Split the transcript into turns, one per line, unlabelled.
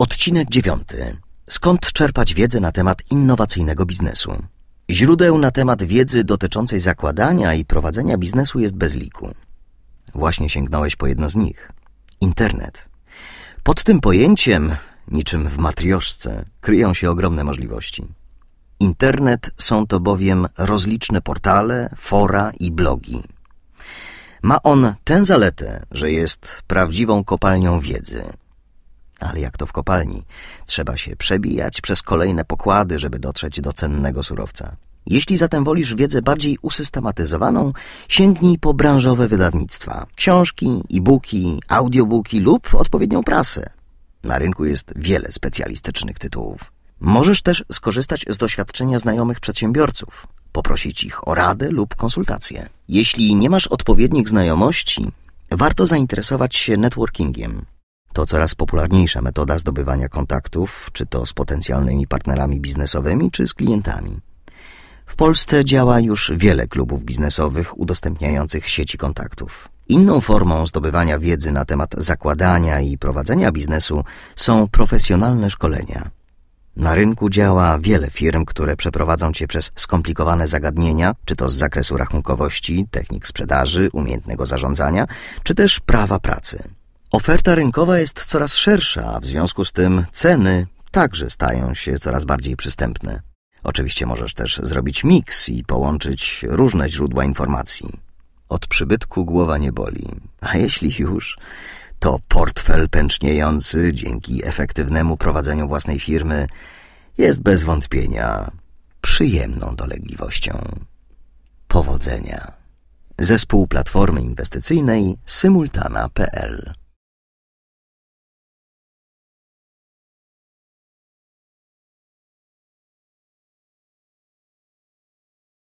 Odcinek dziewiąty. Skąd czerpać wiedzę na temat innowacyjnego biznesu? Źródeł na temat wiedzy dotyczącej zakładania i prowadzenia biznesu jest bez liku. Właśnie sięgnąłeś po jedno z nich. Internet. Pod tym pojęciem, niczym w matrioszce, kryją się ogromne możliwości. Internet są to bowiem rozliczne portale, fora i blogi. Ma on tę zaletę, że jest prawdziwą kopalnią wiedzy. Ale jak to w kopalni, trzeba się przebijać przez kolejne pokłady, żeby dotrzeć do cennego surowca. Jeśli zatem wolisz wiedzę bardziej usystematyzowaną, sięgnij po branżowe wydawnictwa, książki, e-booki, audiobooki lub odpowiednią prasę. Na rynku jest wiele specjalistycznych tytułów. Możesz też skorzystać z doświadczenia znajomych przedsiębiorców, poprosić ich o radę lub konsultację. Jeśli nie masz odpowiednich znajomości, warto zainteresować się networkingiem. To coraz popularniejsza metoda zdobywania kontaktów, czy to z potencjalnymi partnerami biznesowymi, czy z klientami. W Polsce działa już wiele klubów biznesowych udostępniających sieci kontaktów. Inną formą zdobywania wiedzy na temat zakładania i prowadzenia biznesu są profesjonalne szkolenia. Na rynku działa wiele firm, które przeprowadzą Cię przez skomplikowane zagadnienia, czy to z zakresu rachunkowości, technik sprzedaży, umiejętnego zarządzania, czy też prawa pracy. Oferta rynkowa jest coraz szersza, a w związku z tym ceny także stają się coraz bardziej przystępne. Oczywiście możesz też zrobić miks i połączyć różne źródła informacji. Od przybytku głowa nie boli, a jeśli już, to portfel pęczniejący dzięki efektywnemu prowadzeniu własnej firmy jest bez wątpienia przyjemną dolegliwością. Powodzenia. Zespół Platformy Inwestycyjnej Symultana.pl